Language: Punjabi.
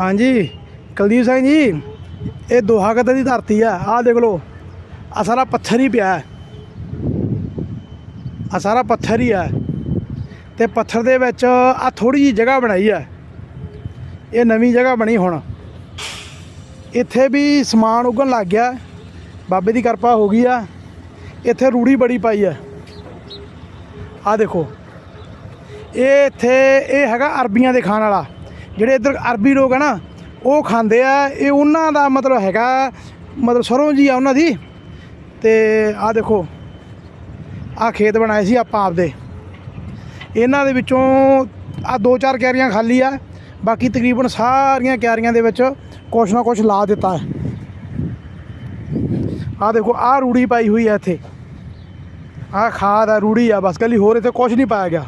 ਹਾਂਜੀ, ਕੁਲਦੀਪ ਸਿੰਘ ਜੀ, ਇਹ ਦੋਹਾ ਕਦੇ ਦੀ ਧਰਤੀ ਆ, ਆਹ ਦੇਖ ਲਓ ਆ ਸਾਰਾ ਪੱਥਰ ਹੀ ਪਿਆ ਹੈ। ਆ ਸਾਰਾ ਪੱਥਰ ਹੀ ਆ। ਤੇ ਪੱਥਰ ਦੇ ਵਿੱਚ ਆ ਥੋੜੀ ਜੀ ਜਗ੍ਹਾ ਬਣਾਈ ਆ। ਇਹ ਨਵੀਂ ਜਗ੍ਹਾ ਬਣੀ ਹੁਣ। ਇੱਥੇ ਵੀ ਸਮਾਨ ਉਗਣ ਲੱਗ ਗਿਆ। ਬਾਬੇ ਦੀ ਕਿਰਪਾ ਹੋ ਗਈ ਆ। ਇੱਥੇ ਰੂੜੀ ਬੜੀ ਪਾਈ ਆ। ਆ ਦੇਖੋ। ਇਹ ਇੱਥੇ, ਇਹ ਹੈਗਾ ਅਰਬੀਆਂ ਦੇ ਖਾਣ ਵਾਲਾ। ਜਿਹੜੇ ਇੱਧਰ ਅਰਬੀ ਲੋਕ ਆ ਨਾ, ਉਹ ਖਾਂਦੇ ਆ। ਇਹ ਉਹਨਾਂ ਦਾ ਮਤਲਬ ਹੈਗਾ, ਮਤਲਬ ਸਰੋਂ ਜੀ ਆ ਉਹਨਾਂ ਦੀ। ਤੇ ਆ ਦੇਖੋ, ਆ ਖੇਤ ਬਣਾਏ ਸੀ ਆਪਾਂ ਆਪਦੇ। ਇਹਨਾਂ ਦੇ ਵਿੱਚੋਂ ਆ ਦੋ ਚਾਰ ਕਿਆਰੀਆਂ ਖਾਲੀ ਆ। ਬਾਕੀ ਤਕਰੀਬਨ ਸਾਰੀਆਂ ਕਿਆਰੀਆਂ ਦੇ ਵਿੱਚ ਕੁਛ ਨਾ ਕੁਛ ਲਾ ਦਿੱਤਾ ਹੈ। ਆ ਦੇਖੋ, ਆ ਰੂੜੀ ਪਾਈ ਹੋਈ ਹੈ ਇੱਥੇ। ਆ ਖਾਦ ਆ, ਰੂੜੀ ਆ, ਬਸ ਕੱਲੀ ਹੋਰ ਇੱਥੇ ਕੁਛ ਨਹੀਂ ਪਾਇਆ ਗਿਆ।